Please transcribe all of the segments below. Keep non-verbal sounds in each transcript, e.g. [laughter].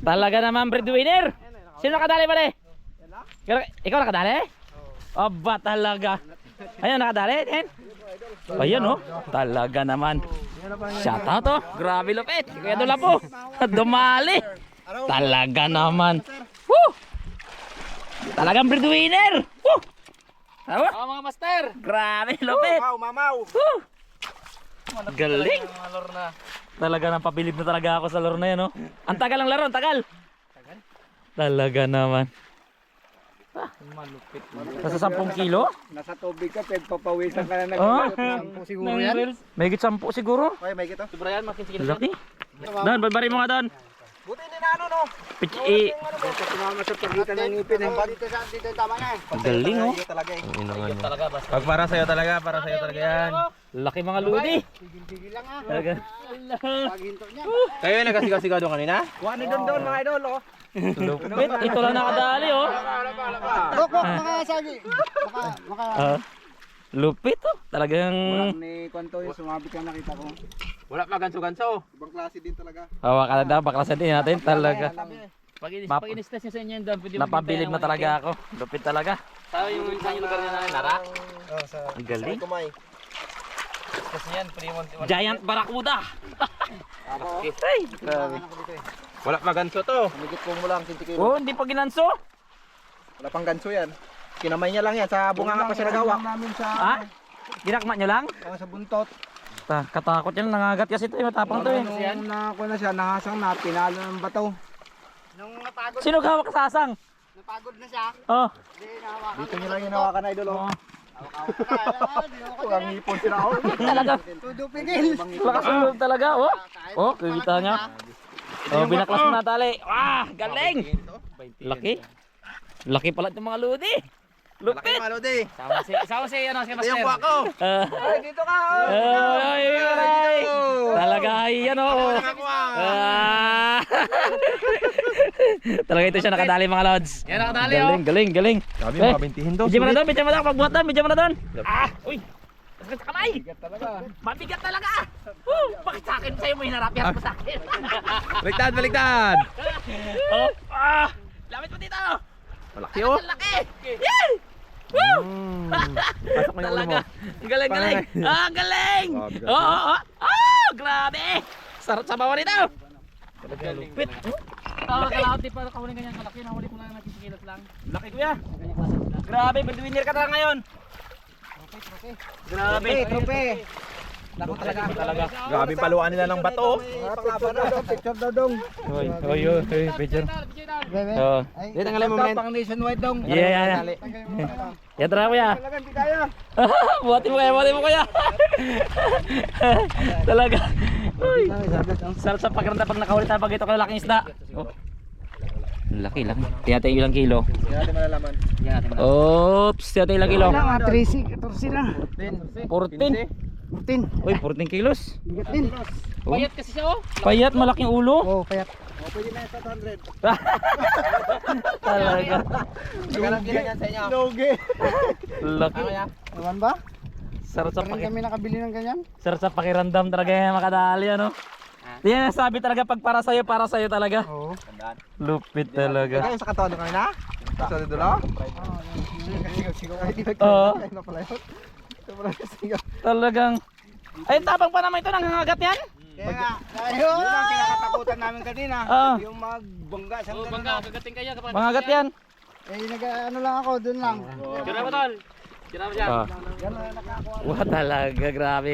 Talaga naman breadwinner. Sino nakadali ba Ikaw, nakadali? Aba talaga. Ayun nakadali din. Ayun oh. Talaga naman. Shout out oh. Grabe lupit. Kaya doon po. [laughs] Dumali. Talaga naman. Woo! Talagang breadwinner. Woo! Tama? Oh, mga master. Grabe lupit. Mamaw, mamaw. Woo! Galing. Na. Talaga napabilib na talaga ako sa laro na yan, oh. Ang tagal ng laro, ang tagal. Talaga naman. Malupit. Nasa 10 kilo? Nasa tubig ka, pagpapawisan ka na Oh. nag siguro Ng yan. May higit 10 siguro. Okay, may kita. Sobra yan, makisigil. Laki. Don, balbari mo nga don. Buti na ano, no? Pitch, eh, Ito tumama sa pagitan ng ngipin. eh. Dito sa dito tama na eh. galing oh. Talaga eh. Talaga, basta. Pag para sa'yo talaga, para sa'yo talaga yan. Laki mga ludi. Tigil-tigil lang ah. Talaga. Paghinto niya. Kayo yung nagkasigasigado kanina? Kuha ni Don Don, mga idol, oh. Lupit. Ito lang nakadali, oh. Bok, bok, mga sagi. Maka, maka. Lupit, oh. Talagang... Ni Kwanto yung sumabit ka nakita ko. Wala pa ganso-ganso. Ibang klase din talaga. Hawa ka na daw, baklasan din natin. Talaga. Pag inis, Map- pag inis-test niya sa inyo, doon, pwede Napabilib na talaga ako. Lupit talaga. Tayo yung sa inyo lugar niya na Nara. Oh, sa Ang galing. kumay. Kasi yan, mo. Giant Barracuda. Ako, Ay, Grabe. Ako dito eh. Wala pa ganso to. Humigit po mo lang, 20 kilo. Oh, hindi pa ginanso. Wala pang ganso yan. Kinamay niya lang yan. Sa bunga nga pa siya nagawa. namin sa, Ha? Ginakma nyo lang? sa buntot. Ta katakot yan, nangagat kasi ito, eh, matapang to eh. Nung nakakuha na siya, nahasang na, pinalo ng bato. Nung napagod, Sino hawak sa asang? napagod na siya, Oh. di nahawakan. Dito niyo lang hinawakan na idol. Oh. Ang hipon sila ako. [laughs] Talaga. Tudupigil. Lakas ng loob talaga, oh. Oh, kita niya. Oh, binaklas mo na tali. Ah, galing. Laki. Laki pala itong mga ludi. Lupit. Malodi. Sama si, sama si, ano, si master. Ayun ko ako. Ah. Ay, dito ka. Ay, ay, Talaga ay yan oh. Ah. [laughs] Talaga ito siya nakadali mga lods. Yan, nakadali, oh. Galing, galing, galing. Sabi Eh, mo, kabintihin to. Bidyan mo na doon, bidyan mo na doon. Pagbuhat doon, bidyan mo na doon. Ah, uy. Sakit sa kamay. talaga. Mabigat talaga. Woo, bakit sa akin sa'yo mo hinarap yan mo sa akin? [laughs] Baliktad, baliktad! oh, ah, lamit mo dito. Malaki oh. Ang laki. Woo! Mm. Pasok mo yung ulo mo. Galing, galing. Ah, galing. Oo, oo, oo. Ah, grabe. Sarap sa bawang nito. Lupit. Tawag ka lang, di pa kahuling ganyan kalaki, nahuli ko lang nakisikilat lang. Laki kuya. Grabe, breadwinner ka na ngayon. Grabe. Trope. Lako talaga. Talaga. Grabe paluan nila ng bato. oh. Picture daw dong, picture daw dong. Oy, oy, oy, oy, picture. Oh. Ay, Di, tanggalin mo, men. Pang nationwide dong. Yeah, yeah, yeah. Yan tara kuya. Talaga, hindi kaya. [laughs] buhati mo kaya, buhati mo kuya. [laughs] Talaga. Uy. Sarap sa pakiramdam pag nakahuli tayo pag ito kalaking isda. Oh. Laki, laki. Tiyata ilang kilo. Natin malalaman. Oops, tiyata ilang kilo. Wala nga, 13, 14 na. 14. 14. Uy, 14 kilos. Bigat din. Oh. Payat kasi siya, oh. Payat, malaking ulo. Oh, kaya. Oh, pwede na yung [laughs] 700. Talaga. Magkano kila yan sa inyo? Loge. Laki. Naman ba? Sarap sa Parang paki kami nakabili ng ganyan. sarap sa pakiramdam talaga yung makadali ano. Yan ang sabi talaga pag para sa'yo, para sa'yo talaga. Oo. Lupit talaga. Kaya sa katono kayo na? Sa dulo? Oo. [laughs] Na yung sigaw. Talagang ay tapang pa naman ito nangangagat yan. Kaya nga, yun ang kinakatakutan namin kanina. Ah. Yung magbangga sa Oh, bangga, gagating kayo kapag. Mangagat yan. Eh, nag ano lang ako, dun lang. Tira mo, tol. Tira mo siya. Ah. Yan lang nakakuha. Wah talaga, grabe.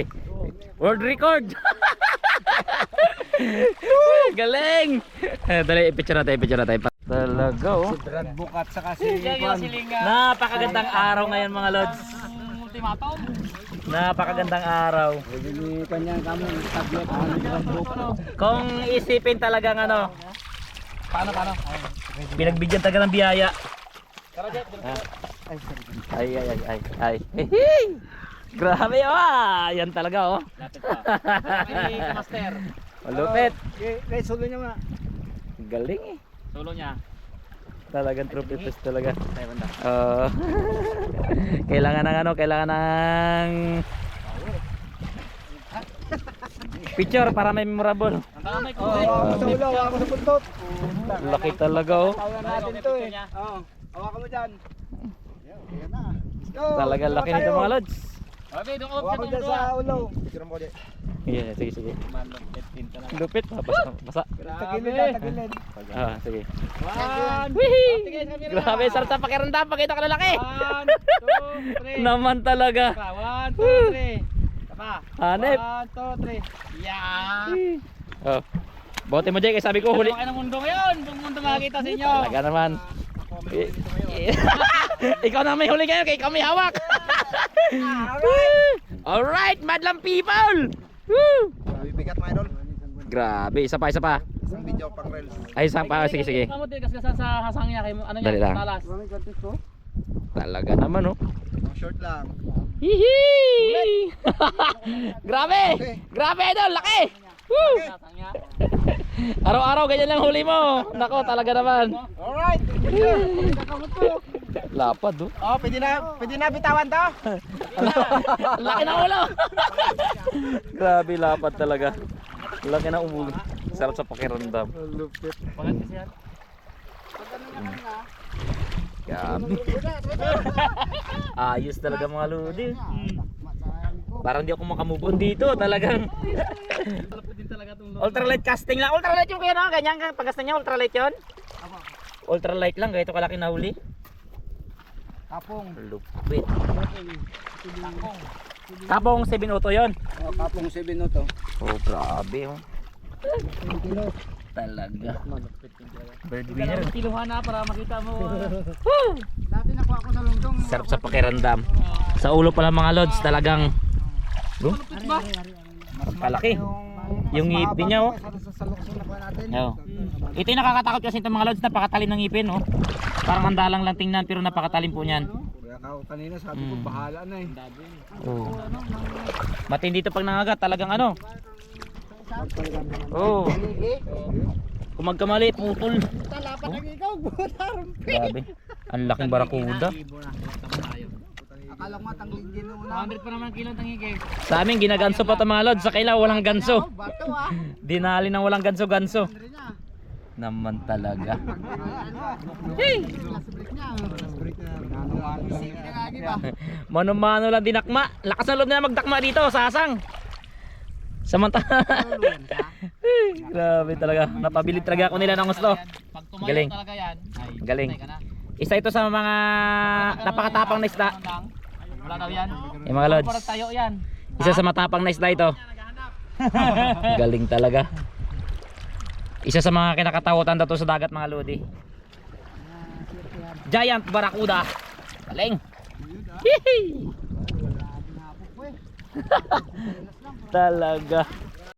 World record! [laughs] Galing! Eh, dali, picture natin, picture natin. Talaga, oh. Brad Bukat sa kasi. Yan yung silinga. Napakagandang araw ngayon mga lods. Napakagandang araw. Kung isipin talagang ano, Paano, paano? pinagbigyan talaga ng biyaya. Ay, ay, ay, ay, ay. Hihi! [laughs] Grabe, ah! Yan talaga, oh. Lapit pa. Ay, master. Malupit. Eh, eh, sulo niya ma. Galing, eh. Solo niya. Talagang true pipis talaga. Tayo banda. Oo. [laughs] kailangan ng ano, kailangan ng Picture para may memorable. Ang. Oh, ulo, ako sa buntot. Laki talaga oh. Kaya natin to eh. Oo. Hawakan mo dyan. Yan na. Let's go. Talaga laki nito mga lods. Sabi, doon ko Hawakan mo dyan sa ulo. Picture mo dyan. Yeah, sige sige. Lupit pa basa. basa. Tagilid na, tagilid. Ah, sige. One, Wihee! Grabe, sarap sa pakiramdam. Pakita ka na laki. one, two, three. Naman talaga. One, two, three. Pa. Hanep. One, two, three. Yeah. Oh. Bote mo, Jake. Sabi ko huli. Huli. ng mundo ngayon. Buong mundo makikita sa inyo. Talaga naman. Eh, eh. [laughs] Ikaw na may huli ngayon, kay kami hawak. [laughs] Alright, madlang people. Woo! Grabe bigat idol. Grabe, isa pa, isa pa. Isang video pang reels. Ay, isa pa. Sige, sige. Kamu tigas gasan sa hasang niya kay ano Dali niya, lang. talas. Talaga naman, oh. Short lang. Hihi! [laughs] Grabe! Grabe, idol. Laki! Woo! Hasang niya. Araw-araw, ganyan lang huli mo. Nako, talaga naman. Alright. Lapad, oh. Oh, pwede na, pwede na bitawan to. [laughs] Laki ng ulo. Grabe, lapad talaga. Laki ng ulo. Sarap sa pakiramdam. Pangat kasi yan. Grabe. [laughs] Ayos talaga mga lodi. Parang di ako makamove on dito. Talagang [laughs] ultralight casting lang. Ultralight yung kaya no? Ganyan kang pagkasta niya. Ultralight yun? Ultralight lang. Ganito kalaki na huli. Kapong. Lupit. Kapong 7 auto yun. Oh, kapong 7 no to. Oh, grabe oh. Talaga. Bird winner. Tiluhan na para makita mo. Dati nakuha ko sa lungtong. Sarap sa pakiramdam. Sa ulo pala mga lods, talagang ba? palaki. Yung ngipin niya oh. Oh. Ito yung nakakatakot kasi itong mga lods, napakatalim ng ngipin oh. Parang andalang lang tingnan pero napakatalim po niyan. Kaya ako kanina sabi ko Mm. bahala na eh. Oh. Matindi ito pag nangagat, talagang ano. Oh. Kung magkamali, putol. Talapan ang ikaw, butar. Grabe. Ang laking barakuda. Akala ko matanglig din nung una. 100 pa naman kilo ang higay. Sa amin, ginaganso pa mga lods. Sa kaila, walang ganso. Bato ah. [laughs] Dinali ng walang ganso-ganso. Naman talaga. Mano-mano lang dinakma. Lakas na loob na magdakma dito, sasang. Samantala. [laughs] Grabe talaga. Napabilib talaga ako nila ng gusto. Galing. talaga yan, ay Galing. Isa ito sa mga napakatapang na isda. Wala daw yan. Yung mga lods. Tayo yan. Isa sa matapang na isda ito. [laughs] Galing talaga. Isa sa mga kinakatakutan daw to sa dagat mga lodi. Giant Barracuda. Galing. Hihi. [laughs] Talaga.